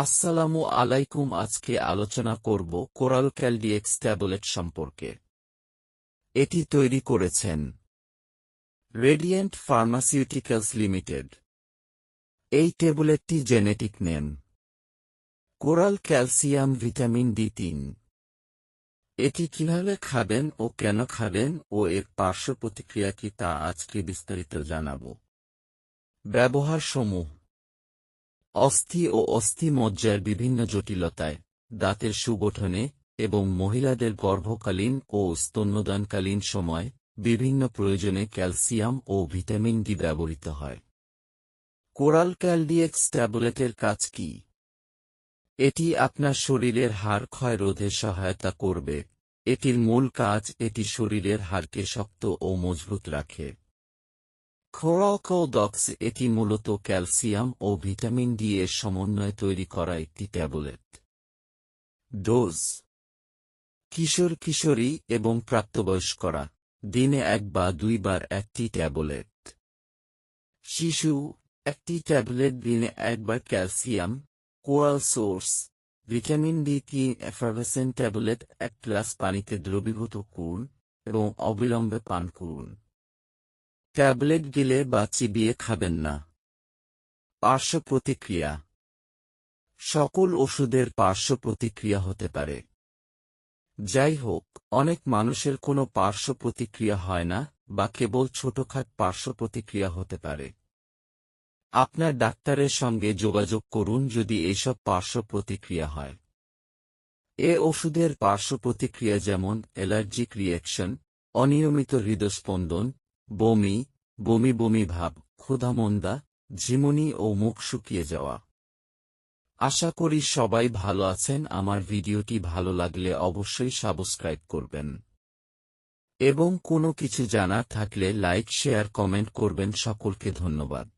আসসালামু আলাইকুম, আজকে আলোচনা করব কোরাল ক্যালডিএক্স ট্যাবলেট সম্পর্কে। এটি তৈরি করেছেন রেডিয়েন্ট ফার্মাসিউটিক্যালস লিমিটেড। এই ট্যাবলেটটি genetic name. Coral calcium vitamin D তিন। এটি কীভাবে খাবেন ও কেন খাবেন ও এর পার্শ্ব প্রতিক্রিয়া কি তা আজকে বিস্তারিত জানাব। ব্যবহার সমূহ অস্থি ও অস্থি মজ্জার বিভিন্ন জটিলতায়, দাঁতের সুগঠনে এবং মহিলাদের গর্ভকালীন ও স্তন্যদানকালীন সময় বিভিন্ন প্রয়োজনে ক্যালসিয়াম ও ভিটামিন ডি ব্যবহৃত হয়। কোরাল ক্যালডিএক্স ট্যাবলেটের কাজ কি? এটি আপনার শরীরের হাড় ক্ষয় রোধে সহায়তা করবে। এটির মূল কাজ এটি শরীরের হাড়কে শক্ত ও মজবুত রাখে। খোরাকোডক্স এটি মূলত ক্যালসিয়াম ও ভিটামিন ডি এর সমন্বয়ে তৈরি করা একটি ট্যাবলেট। ডোজ কিশোর কিশোরী এবং প্রাপ্তবয়স্করা দিনে এক বা দুইবার একটি ট্যাবলেট। শিশু একটি ট্যাবলেট দিনে একবার calcium coral source, vitamin D তিন এফারভেসেন্ট ট্যাবলেট, এক গ্লাস পানিতে দ্রবীভূত করুন এবং অবিলম্বে পান করুন। ট্যাবলেট গিলে বা চিবিয়ে খাবেন না। পার্শ্ব প্রতিক্রিয়া। সকল ওষুধের পার্শ্ব প্রতিক্রিয়া হতে পারে। যাই হোক, অনেক মানুষের কোনো পার্শ্ব প্রতিক্রিয়া হয় না বা কেবল ছোটখাট পার্শ্ব প্রতিক্রিয়া হতে পারে। আপনার ডাক্তারের সঙ্গে যোগাযোগ করুন যদি এইসব পার্শ্ব প্রতিক্রিয়া হয়। এ ওষুধের পার্শ্ব প্রতিক্রিয়া যেমন অ্যালার্জিক রিয়েকশন অনিয়মিত হৃদস্পন্দন বমি বমি বমি ভাব ক্ষুধামন্দা ঝিমুনি ও মুখ শুকিয়ে যাওয়া। আশা করি সবাই ভালো আছেন। আমার ভিডিওটি ভালো লাগলে অবশ্যই সাবস্ক্রাইব করবেন। এবং কোনো কিছু জানা থাকলে লাইক, শেয়ার, কমেন্ট করবেন। সকলকে ধন্যবাদ।